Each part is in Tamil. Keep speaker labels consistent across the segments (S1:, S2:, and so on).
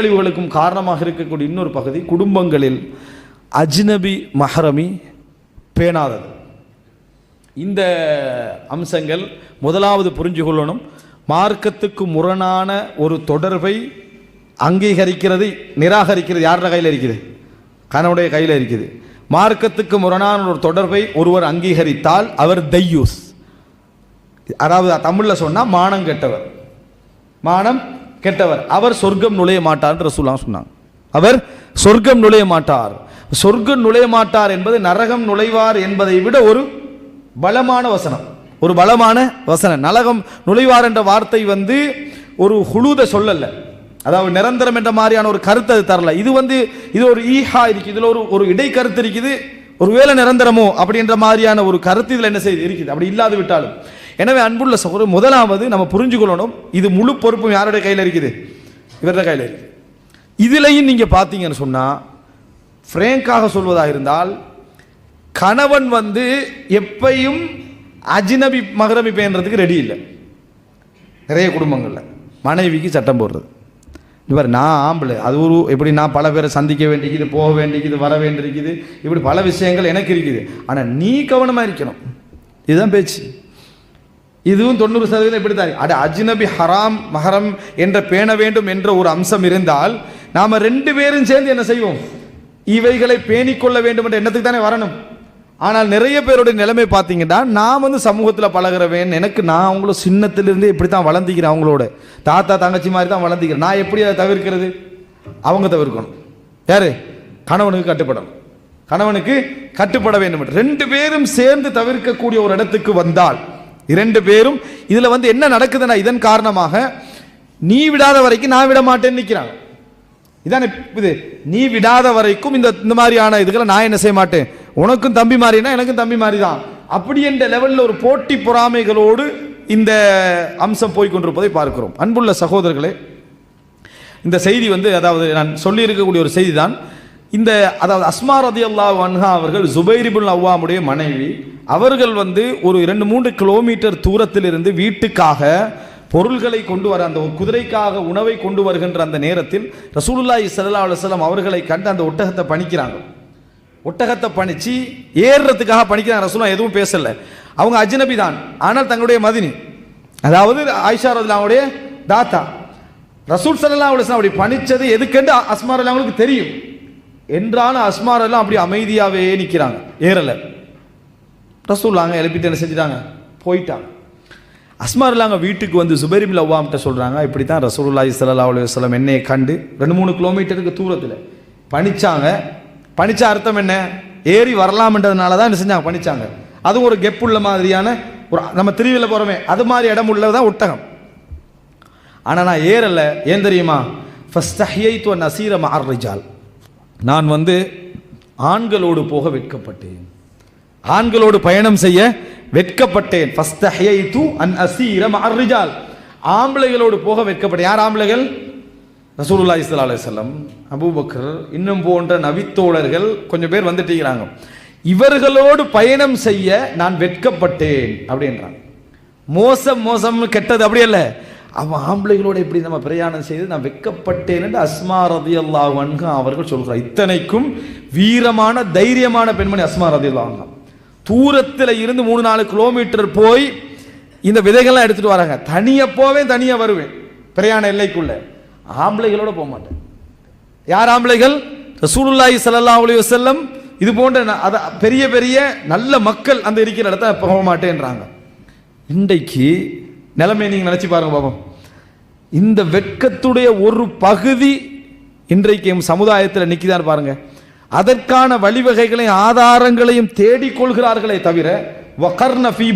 S1: அழிவுகளுக்கும் காரணமாக இருக்கக்கூடிய இன்னொரு பகுதி குடும்பங்களில் அஜ்னபி மஹரமி பேணாதது. இந்த அம்சங்கள் முதலாவது புரிஞ்சு கொள்ளணும். மார்க்கத்துக்கு முரணான ஒரு தொடர்பை அங்கீகரிக்கிறது நிராகரிக்கிறது யாரோட கையில் இருக்குது? கணவனுடைய கையில் இருக்குது. மார்க்கத்துக்கு முரணான ஒரு தொடர்பை ஒருவர் அங்கீகரித்தால் அவர் தையூஸ். அதாவது தமிழில் சொன்னால் மானம் கெட்டவர். மானம் கெட்டவர் அவர் சொர்க்கம் நுழைய மாட்டார் ரசூலாம் சொன்னாங்க. அவர் சொர்க்கம் நுழைய மாட்டார். சொர்க்கம் நுழைய மாட்டார் என்பது நரகம் நுழைவார் என்பதை விட ஒரு பலமான வசனம். ஒரு பலமான வசனம். நலகம் நுழைவார் என்ற வார்த்தை வந்து ஒரு ஹுழுத சொல்லல. அதாவது நிரந்தரம் என்ற மாதிரியான ஒரு கருத்து அது தரல. இது வந்து இது ஒரு ஈஹா இருக்குது இதுல ஒரு ஒரு இடைக்கருத்து இருக்குது. ஒருவேளை நிரந்தரமோ அப்படின்ற மாதிரியான ஒரு கருத்து இதுல என்ன செய்து இருக்குது? அப்படி இல்லாது விட்டாலும். எனவே அன்புள்ள சகோதரர் முதலாவது நம்ம புரிஞ்சுக்கொள்ளணும் இது முழு பொறுப்பும் யாருடைய கையில் இருக்குது? இவருடைய கையில் இருக்குது இதுலையும் நீங்கள் பார்த்தீங்கன்னு சொன்னால் ஃப்ரேங்காக சொல்வதாக இருந்தால் கணவன் வந்து எப்பையும் அஜினபி மகரபி பேன்றதுக்கு ரெடி இல்லை. நிறைய குடும்பங்களில். மனைவிக்கு சட்டம் போடுறது. இவர் நான் ஆம்பளை. அது ஒரு எப்படி நான் பல பேரை சந்திக்க வேண்டிக்குது போக வேண்டியிருக்குது வர வேண்டியிருக்குது இப்படி பல விஷயங்கள் எனக்கு இருக்குது. ஆனால் நீ கவனமாக இருக்கணும். இதுதான் பேச்சு. இதுவும் தொண்ணூறு சதவீதம் இப்படித்தான். தான் அட அஜ்னபி ஹராம் மஹரம் என்ற பேண வேண்டும் என்ற ஒரு அம்சம் இருந்தால் நாம் ரெண்டு பேரும் சேர்ந்து என்ன செய்வோம்? இவைகளை பேணிக்கொள்ள வேண்டும் என்ற எண்ணத்துக்கு தானே வரணும். ஆனால் நிறைய பேருடைய நிலைமை பார்த்தீங்கன்னா நான் வந்து சமூகத்தில் பழகிறவேன் எனக்கு நான் அவங்கள சின்னத்திலிருந்தே இப்படி தான் வளர்ந்திக்கிறேன் அவங்களோட. தாத்தா தங்கச்சி மாதிரி தான் வளர்ந்திக்கிறேன். நான் எப்படி அதை தவிர்க்கிறது? அவங்க தவிர்க்கணும். யார்? கணவனுக்கு கட்டுப்படணும். கணவனுக்கு கட்டுப்பட வேண்டும். ரெண்டு பேரும் சேர்ந்து தவிர்க்கக்கூடிய ஒரு இடத்துக்கு வந்தால் இரண்டு பேரும் இதில் வந்து என்ன நடக்குதுன்னா இதன் காரணமாக நீ விடாத வரைக்கும் நான் விட மாட்டேன்னு நிற்கிறாங்க இதானே இது நீ விடாத வரைக்கும் இந்த இந்த மாதிரியான இதுகளை நான் என்ன செய்ய மாட்டேன்? உனக்கும் தம்பி மாறினா எனக்கும் தம்பி மாதிரி தான் அப்படி என்ற லெவலில் ஒரு போட்டி பொறாமைகளோடு இந்த அம்சம் போய்கொண்டிருப்பதை பார்க்கிறோம். அன்புள்ள சகோதரர்களே இந்த செய்தி வந்து அதாவது நான் சொல்லியிருக்கக்கூடிய ஒரு செய்தி தான் இந்த அதாவது அஸ்மா ரதி அல்லா வன்ஹா அவர்கள் ஜுபைரிபுல் அவ்வாமுடைய மனைவி அவர்கள் வந்து ஒரு இரண்டு மூன்று கிலோமீட்டர் தூரத்தில் இருந்து வீட்டுக்காக பொருள்களை கொண்டு வர அந்த குதிரைக்காக உணவை கொண்டு வருகின்ற அந்த நேரத்தில் ரசூலுல்லாஹி ஸல்லல்லாஹு அலுவலம் அவர்களை கண்டு அந்த ஒட்டகத்தை பணிக்கிறாங்க. ஒட்டகத்தை பணிச்சு ஏறுறதுக்காக பணிக்கிறாங்க. ரசூலா எதுவும் பேசல. அவங்க அஜ்னபி தான். ஆனால் தங்களுடைய மதினி. அதாவது ஆயிஷா ரதுல்லாவுடைய தாத்தா. ரசூல் சல்லா அலுவலம் அப்படி பணிச்சது எதுக்கென்று அஸ்மார் அவங்களுக்கு தெரியும். என்றான அஸ்மார் எல்லாம் அப்படி அமைதியாகவே நிற்கிறாங்க ஏறலை. ரசூல்லாங்க எழுப்பிட்டு என்ன செஞ்சுட்டாங்க? போயிட்டாங்க. அஸ்மார் இல்லாங்க வீட்டுக்கு வந்து சுபரிபில் அவ்வாம்கிட்ட சொல்கிறாங்க இப்படி தான் ரசூலுல்லாஹி சல்லா அலைஹி என்னையை கண்டு ரெண்டு மூணு கிலோமீட்டருக்கு தூரத்தில். பணிச்சாங்க. பணிச்ச அர்த்தம் என்ன? ஏறி வரலாம்ன்றதுனால தான் என்ன செஞ்சாங்க? பணிச்சாங்க. அதுவும் ஒரு கெப்புள்ள மாதிரியான ஒரு நம்ம திருவியில் போகிறோமே அது மாதிரி இடம் உள்ளது தான் ஒட்டகம். ஆனால் நான் ஏறலை. ஏன் தெரியுமா? ஃபஸ்ட் ஹியைத்து நசீர மார்ரிஜால் நான் வந்து ஆண்களோடு போக வெட்கப்பட்டேன். ஆண்களோடு பயணம் செய்ய வெட்கப்பட்டேன். ஃபஸ்ட் அன் ஆம்பளைகளோடு போக வெட்கப்பட்டேன். யார் ஆம்பளைகள்? ரசூலுல்லா இஸ்லா அலுவலம் அபூபக்கர் இன்னும் போன்ற நவித்தோழர்கள் கொஞ்சம் பேர் வந்துட்டீங்கிறாங்க இவர்களோடு பயணம் செய்ய நான் வெட்கப்பட்டேன் அப்படின்றாங்க. மோசம் மோசம் கெட்டது அப்படி அல்ல. அவன் ஆம்பளைகளோட எப்படி நம்ம பிரயாணம் செய்து நான் வெட்கப்பட்டேன் என்று அஸ்மா ரதி அல்லாஹ் அவர்கள் சொல்கிறார். இத்தனைக்கும் வீரமான தைரியமான பெண்மணி அஸ்மா ரதி அல்லாஹ் தூரத்தில் இருந்து மூணு நாலு கிலோமீட்டர் போய் இந்த விதைகள்லாம் எடுத்துட்டு வராங்க. தனியாக போவேன் தனியாக வருவேன். பிரயாண எல்லைக்குள்ள. ஆம்பளைகளோட போக மாட்டேன். யார் ஆம்பளைகள்? ரசூலுல்லாஹி சல்லா அலி வசல்லம் இது போன்ற அதை அத பெரிய பெரிய நல்ல மக்கள் அந்த இருக்கிற இடத்த போக மாட்டேன்றாங்க. இன்றைக்கு நிலைமை நீங்கள் நினைச்சு பாருங்க பாப்போம் இந்த வெட்கத்துடைய ஒரு பகுதி இன்றைக்கு எம் சமுதாயத்தில் நிற்கிதான் பாருங்க. அதற்கான வழிவகைகளையும் ஆதாரங்களையும் தேடிக்கொள்கிறார்களே தவிர வகர்ன ஃபீ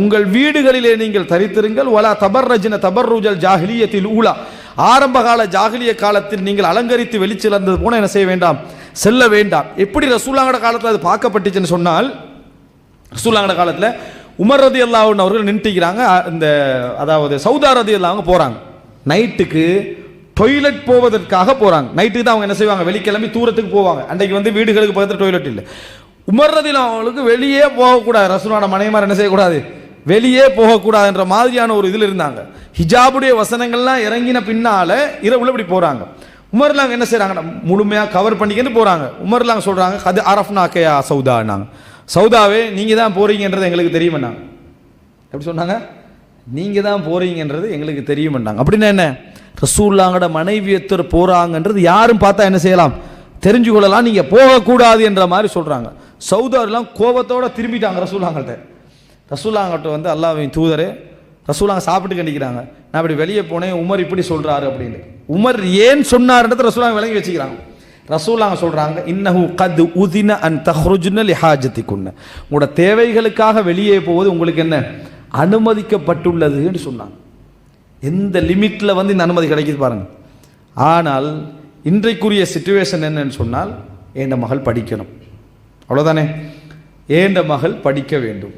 S1: உங்கள் வீடுகளிலே நீங்கள் தரித்திருங்கள். வலா தபர் ரூஜல் ஜாகிலியத்தில் ஊலா. ஆரம்பகால ஜாகிலிய காலத்தில் நீங்கள் அலங்கரித்து வெளிச்சிலந்தது போன என்ன செய்ய வேண்டாம்? செல்ல வேண்டாம். எப்படி ரசூலாங்கட காலத்தில் அது பார்க்கப்பட்டுச்சுன்னு சொன்னால் ரசூலாங்கட காலத்தில் உமர் ரதி அல்லாவுன்னு அவர்கள் நின்றுக்கிறாங்க. இந்த அதாவது சவுதா ரதி அல்லாவுங்க போகிறாங்க நைட்டுக்கு டொய்லெட் போவதற்காக போகிறாங்க நைட்டுக்கு தான் அவங்க என்ன செய்வாங்க? வெளிக்கிழமை தூரத்துக்கு போவாங்க. அன்றைக்கு வந்து வீடுகளுக்கு பக்கத்தில் டொய்லெட் இல்லை. உமர் ரதி அவங்களுக்கு வெளியே போகக்கூடாது. ரசூலான மனைவிமார் என்ன செய்யக்கூடாது? வெளியே போகக்கூடாதுன்ற மாதிரியான ஒரு இதில் இருந்தாங்க. ஹிஜாபுடைய வசனங்கள்லாம் இறங்கின பின்னால் இரவுல இப்படி போகிறாங்க உமர்லாங்க என்ன செய்கிறாங்க முழுமையாக கவர் பண்ணிக்கிட்டு போகிறாங்க உமர்லாங்க சொல்கிறாங்க அது அரஃப்னாக்கையா சௌதான்னாங்க சௌதாவே நீங்கள் தான் போகிறீங்கன்றது எங்களுக்கு தெரியுமன்னாங்க எப்படி சொன்னாங்க? நீங்கள் தான் போகிறீங்கன்றது எங்களுக்கு தெரியுமன்னாங்க அப்படின்னா என்ன? ரசூல்லாங்கட மனைவியத்தர் போகிறாங்கன்றது யாரும் பார்த்தா என்ன செய்யலாம்? தெரிஞ்சு கொள்ளலாம் நீங்கள் போகக்கூடாது என்ற மாதிரி சொல்கிறாங்க சௌதாரெலாம் கோபத்தோடு திரும்பிட்டாங்க ரசூல்லாங்கள்ட்ட. ரசூல்லாங்கிட்ட வந்து அல்லாஹ்வின் தூதரே ரசூலாங்க சாப்பிட்டு கண்டிக்கிறாங்க. நான் இப்படி வெளியே போனேன் உமர் இப்படி சொல்கிறாரு அப்படின்னு. உமர் ஏன் சொன்னார்ன்றது ரசூலாங்க விளங்கி வச்சுக்கிறாங்க. ரசூலாங்க சொல்கிறாங்க இன்னஹு கத் உதின அன் தஹ்ருஜ்ன லிஹாஜத்திக்குன்னு உங்களோட தேவைகளுக்காக வெளியே போவது உங்களுக்கு என்ன? அனுமதிக்கப்பட்டுள்ளதுன்னு சொன்னாங்க. எந்த லிமிட்டில் வந்து இந்த அனுமதி கிடைக்குது பாருங்க. ஆனால் இன்றைக்குரிய சுச்சுவேஷன் என்னன்னு சொன்னால் ஏண்ட மகள் படிக்கணும். அவ்வளோதானே ஏண்ட மகள் படிக்க வேண்டும்.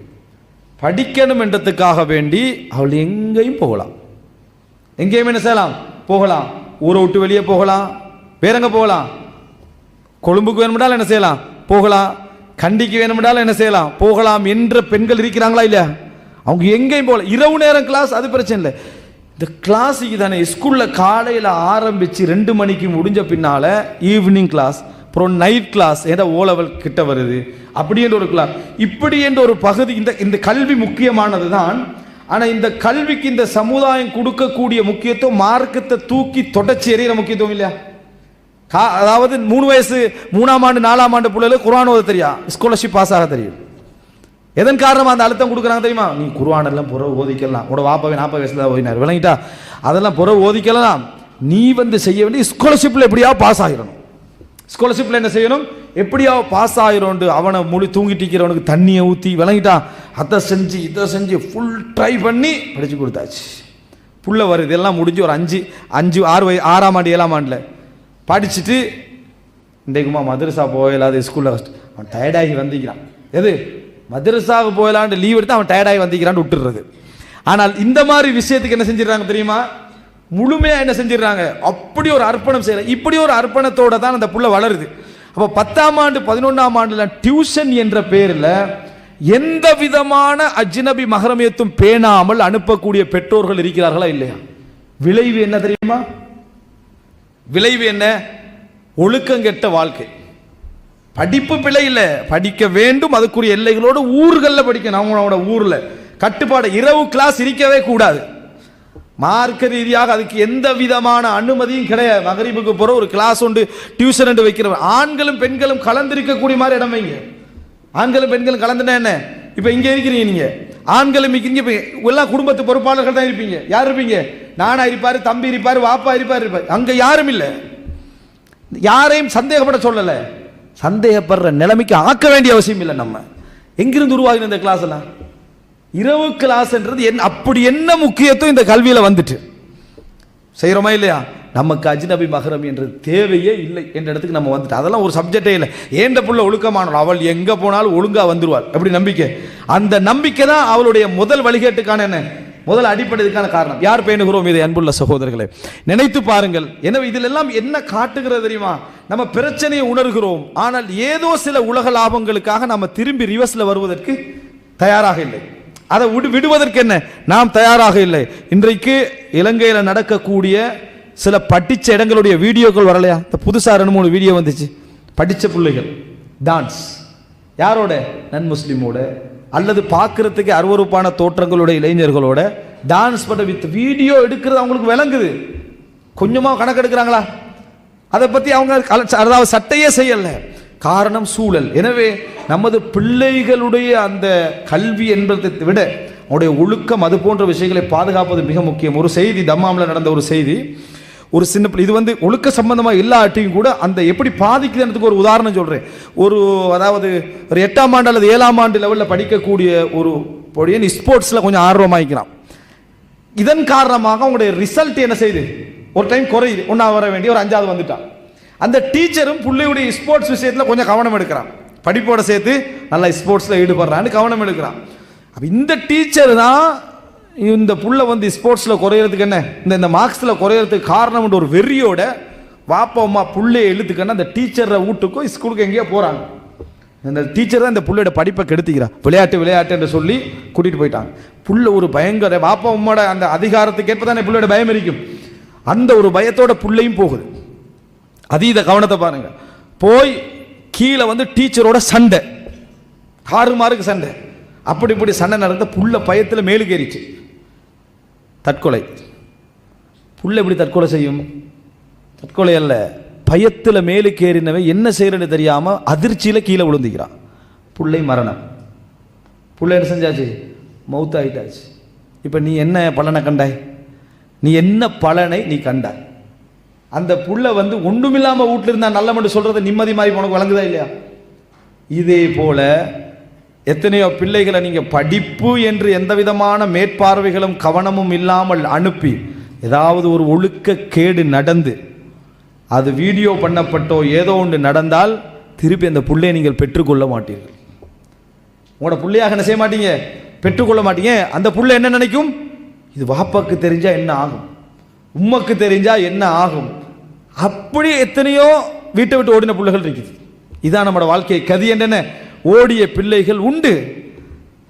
S1: படிக்கணும் என்றதுக்காக வேண்டி அவள் எங்கேயும் போகலாம். எங்கேயும் என்ன செய்யலாம்? போகலாம். ஊரை விட்டு வெளியே போகலாம். வேறங்க போகலாம்? கொழும்புக்கு வேணுமென்றால் என்ன செய்யலாம்? போகலாம். கண்டிக்கு வேணுமென்றால் என்ன செய்யலாம்? போகலாம் என்ற பெண்கள் இருக்கிறாங்களா இல்லையா? அவங்க எங்கேயும் போகலாம் இரவு நேரம் கிளாஸ் அது பிரச்சனை இல்லை. இந்த கிளாஸுக்கு தானே ஸ்கூலில் காலையில் ஆரம்பித்து ரெண்டு மணிக்கு முடிஞ்ச பின்னால் ஈவினிங் கிளாஸ் அப்புறம் நைட் கிளாஸ் ஏதோ ஓலவல் கிட்ட வருது. அப்படி என்ற ஒரு கிளாஸ் இப்படி என்ற ஒரு பகுதி இந்த இந்த கல்வி முக்கியமானது தான். ஆனால் இந்த கல்விக்கு இந்த சமுதாயம் கொடுக்கக்கூடிய முக்கியத்துவம் மார்க்கத்தை தூக்கி தொடச்சி எறிகிற முக்கியத்துவம் இல்லையா? அதாவது மூணு வயசு மூணாம் ஆண்டு நாலாம் ஆண்டு பிள்ளைகளுக்கு குரான் ஓத தெரியும் ஸ்காலர்ஷிப் பாஸ் ஆக தெரியும். எதன் காரணமாக அந்த அழுத்தம் கொடுக்குறாங்க தெரியுமா? நீ குருவான் எல்லாம் புற ஓதிக்கலாம். உட வாப்பாவே நாற்பது வயசுல ஓதினார். விளங்கிட்டா? அதெல்லாம் புற ஓதிக்கலாம். நீ வந்து செய்ய வேண்டிய ஸ்காலர்ஷிப்பில் எப்படியா பாஸ் ஆகிடணும் ஸ்காலர்ஷிப்பில் என்ன செய்யணும்? எப்படியா பாஸ் ஆயிரோண்டு அவனை முழு தூங்கிட்டு இருக்கிறவனுக்கு தண்ணியை ஊற்றி விளங்கிட்டான் அதை செஞ்சு இதை செஞ்சு ஃபுல் ட்ரை பண்ணி படித்து கொடுத்தாச்சு. புள்ள வருது. எல்லாம் முடிஞ்சு ஒரு அஞ்சு அஞ்சு ஆறு வய ஆறாம் ஆண்டு ஏழாம் ஆண்டில் படிச்சுட்டு இன்றைக்குமா மதரசா போயிடாது ஸ்கூலில் அவன் டயர்டாகி வந்திக்கிறான். எது? மதரசாவுக்கு போயலான்னு லீவ் எடுத்து அவன் டயர்டாகி வந்திக்கிறான்னு விட்டுடுறது. ஆனால் இந்த மாதிரி விஷயத்துக்கு என்ன செஞ்சிடறாங்க தெரியுமா? முழுமையாக என்ன செஞ்சிடறாங்க? அப்படி ஒரு அர்ப்பணம் செய்யலாம் இப்படி ஒரு அர்ப்பணத்தோடு தான் அந்த புள்ள வளருது. அப்போ பத்தாம் ஆண்டு பதினொன்றாம் ஆண்டில் டியூஷன் என்ற பேரில் எந்த விதமான அஜ்னபி மகரமியத்தும் பேணாமல் அனுப்பக்கூடிய பெற்றோர்கள் இருக்கிறார்களா இல்லையா? விளைவு என்ன தெரியுமா? விளைவு என்ன? ஒழுக்கங்கெட்ட வாழ்க்கை. படிப்பு பிழை இல்லை. படிக்க வேண்டும் அதுக்குரிய எல்லைகளோடு ஊர்களில் படிக்கணும். அவங்களோட ஊரில். கட்டுப்பாடு இரவு கிளாஸ் இருக்கவே கூடாது. மார்க்க ரீதியாக அதுக்கு எந்த விதமான அனுமதியும் கிடையாது. மகரிபுக்கு போகிற ஒரு கிளாஸ் உண்டு டியூஷன் என்று வைக்கிறவர் ஆண்களும் பெண்களும் கலந்திருக்கக்கூடிய மாதிரி இடம் வைங்க. ஆண்களும் பெண்களும் கலந்துனா என்ன? இப்போ இங்கே இருக்கிறீங்க நீங்கள் ஆண்களும் இங்க இப்ப எல்லா குடும்பத்து பொறுப்பாளர்கள் தான் இருப்பீங்க. யார் இருப்பீங்க? நானா இருப்பாரு தம்பி இருப்பாரு வாப்பா இருப்பார் இருப்பார். அங்க யாரும் இல்லை. யாரையும் சந்தேகப்பட சொல்லல. சந்தேகப்படுற நிலைமைக்கு ஆக்க வேண்டிய அவசியம் இல்லை நம்ம. எங்கிருந்து உருவாகின இந்த கிளாஸ் எல்லாம்? இரவு கிளாஸ்ன்றது என் அப்படி என்ன முக்கியத்துவம் இந்த கல்வியில் வந்துட்டு? செய்கிறோமா இல்லையா? நமக்கு அஜ்நபி மகரம் என்ற தேவையே இல்லை என்ற இடத்துக்கு நம்ம வந்துட்டு. அதெல்லாம் ஒரு சப்ஜெக்டே இல்லை. ஏண்ட புள்ள ஒழுக்கமானவள். அவள் எங்கே போனாலும் ஒழுங்காக வந்துருவாள். அப்படி நம்பிக்கை. அந்த நம்பிக்கை தான் அவளுடைய முதல் வழிகேட்டுக்கான என்ன? முதல் அடிப்படைக்கான காரணம். யார் பேணுகிறோம் இதை அன்புள்ள சகோதரர்களே? நினைத்து பாருங்கள். எனவே இதில் எல்லாம் என்ன காட்டுகிறது தெரியுமா? நம்ம பிரச்சனையை உணர்கிறோம். ஆனால் ஏதோ சில உலக லாபங்களுக்காக நம்ம திரும்பி ரிவர்ஸில் வருவதற்கு தயாராக இல்லை. அதை விடு விடுவதற்கு என்ன? நாம் தயாராக இல்லை. இன்றைக்கு இலங்கையில் நடக்கக்கூடிய சில படித்த இடங்களுடைய வீடியோக்கள் வரலையா? இந்த புதுசாக ரெண்டு மூணு வீடியோ வந்துச்சு. படித்த பிள்ளைகள் டான்ஸ் யாரோட? நன் முஸ்லீமோட அல்லது பார்க்குறதுக்கு அருவருப்பான தோற்றங்களோட இளைஞர்களோட டான்ஸ் பண்ண வித் வீடியோ எடுக்கிறது அவங்களுக்கு விளங்குது. கொஞ்சமாக கணக்கு எடுக்கிறாங்களா? அதை பற்றி அவங்க அதாவது சட்டையே செய்யல. காரணம் சூழல். எனவே நமது பிள்ளைகளுடைய அந்த கல்வி என்பதை விட அவனுடைய ஒழுக்கம் அது போன்ற விஷயங்களை பாதுகாப்பது மிக முக்கியம். ஒரு செய்தி தம்மாமில் நடந்த ஒரு செய்தி. ஒரு சின்ன பிள்ளை இது வந்து ஒழுக்க சம்பந்தமாக இல்லாட்டியும் கூட அந்த எப்படி பாதிக்குதுன்றதுக்கு ஒரு உதாரணம் சொல்கிறேன் ஒரு அதாவது ஒரு எட்டாம் ஆண்டு அல்லது ஏழாம் ஆண்டு லெவலில் படிக்கக்கூடிய ஒரு பொடியன் ஸ்போர்ட்ஸில் கொஞ்சம் ஆர்வமாகிக்கிறான் இதன் காரணமாக அவங்களுடைய ரிசல்ட் என்ன செய்யுது ஒரு டைம் குறையுது. ஒன்றா வர வேண்டிய ஒரு அஞ்சாவது வந்துட்டான். அந்த டீச்சரும் பிள்ளையுடைய ஸ்போர்ட்ஸ் விஷயத்தில் கொஞ்சம் கவனம் எடுக்கிறான். படிப்போட சேர்த்து நல்லா ஸ்போர்ட்ஸில் ஈடுபடுறான்னு கவனம் எடுக்கிறான். அப்போ இந்த டீச்சர் தான் இந்த புள்ள வந்து ஸ்போர்ட்ஸில் குறையிறதுக்கு என்ன? இந்த இந்த மார்க்ஸில் குறையிறதுக்கு காரணம்ன்ற ஒரு வெறியோட வாப்பா அம்மா புள்ளைய அந்த டீச்சரை வீட்டுக்கும் ஸ்கூலுக்கு எங்கேயோ போகிறாங்க இந்த டீச்சர் தான் இந்த பிள்ளையோட படிப்பை கெடுத்துக்கிறா. விளையாட்டு விளையாட்டு என்று சொல்லி கூட்டிகிட்டு போயிட்டாங்க. புள்ள ஒரு பயங்கர வாப்பா உம்மோட அந்த அதிகாரத்துக்கு ஏற்ப தானே பிள்ளையோட பயம் இருக்கும். அந்த ஒரு பயத்தோட புள்ளையும் போகுது. அதீத கவனத்தை பாருங்க. போய் கீழே வந்து டீச்சரோட சண்டை. காரு மாருக்கு சண்டை. அப்படி இப்படி சண்டை நடந்த புள்ள பயத்தில் மேலுக்கு ஏறிச்சு. தற்கொலை. புள்ள எப்படி தற்கொலை செய்யும்? தற்கொலை அல்ல. பயத்தில் மேலுக்கேறினவன் என்ன செய்கிறன்னு தெரியாமல் அதிர்ச்சியில் கீழே விழுந்துக்கிறான். புள்ளை மரணம். பிள்ளை என்ன செஞ்சாச்சு? மௌத்தாயிட்டாச்சு இப்போ நீ என்ன பலனை கண்டாய்? நீ என்ன பலனை நீ கண்டாய்? அந்த புள்ள வந்து ஒன்றுமில்லாமல் வீட்டில் இருந்தால் நல்ல மட்டும் சொல்கிறத நிம்மதி மாதிரி உனக்கு வழங்குதா இல்லையா? இதே போல் எத்தனையோ பிள்ளைகளை நீங்கள் படிப்பு என்று எந்த விதமான மேற்பார்வைகளும் கவனமும் இல்லாமல் அனுப்பி ஏதாவது ஒரு ஒழுக்க கேடு நடந்து அது வீடியோ பண்ணப்பட்டோ ஏதோ ஒன்று நடந்தால் திருப்பி அந்த புள்ளையை நீங்கள் பெற்றுக்கொள்ள மாட்டீர்கள். உங்களோட பிள்ளையாக என்ன செய்ய மாட்டீங்க? பெற்றுக்கொள்ள மாட்டீங்க. அந்த பிள்ளை என்ன நினைக்கும்? இது வாப்பாக்கு தெரிஞ்சால் என்ன ஆகும்? உம்மக்கு தெரிஞ்சால் என்ன ஆகும்? அப்படி எத்தனையோ வீட்டை விட்டு ஓடின பிள்ளைகள் இருக்குது. இதான் நம்மளோட வாழ்க்கை. கதி என்னென்ன? ஓடிய பிள்ளைகள் உண்டு.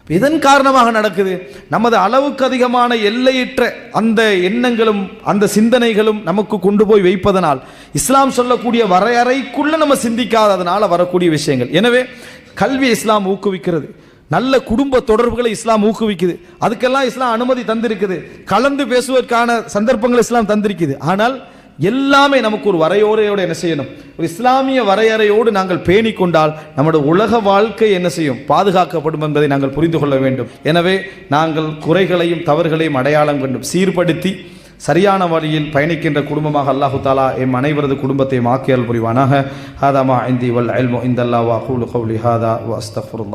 S1: இதன் காரணமாக நடக்குது. நமது அளவுக்கு அதிகமான எல்லையற்ற அந்த எண்ணங்களும் அந்த சிந்தனைகளும் நமக்கு கொண்டு போய் வைப்பதனால் இஸ்லாம் சொல்லக்கூடிய வரையறைக்குள்ள நம்ம சிந்திக்காததுனால வரக்கூடிய விஷயங்கள். எனவே கல்வி இஸ்லாம் ஊக்குவிக்கிறது. நல்ல குடும்ப தொடர்புகளை இஸ்லாம் ஊக்குவிக்குது. அதுக்கெல்லாம் இஸ்லாம் அனுமதி தந்திருக்குது. கலந்து பேசுவதற்கான சந்தர்ப்பங்கள் இஸ்லாம் தந்திருக்குது. ஆனால் எல்லாமே நமக்கு ஒரு வரையோரையோடு என்ன செய்யணும்? ஒரு இஸ்லாமிய வரையறையோடு நாங்கள் பேணி கொண்டால் நம்முடைய உலக வாழ்க்கை என்ன செய்யும்? பாதுகாக்கப்படும் என்பதை நாங்கள் புரிந்து கொள்ள வேண்டும். எனவே நாங்கள் குறைகளையும் தவறுகளையும் அடையாளம் கண்டும் சீர்படுத்தி சரியான வழியில் பயணிக்கின்ற குடும்பமாக அல்லாஹு தாலா எம் அனைவரது குடும்பத்தை மாக்கியல் புரிவானாக. ஹாதாமா இந்தி வல் அல்மோ இந்தல்லா வா ஹூலு ஹவுலி ஹாதா வஸ்தஃபுருல்லா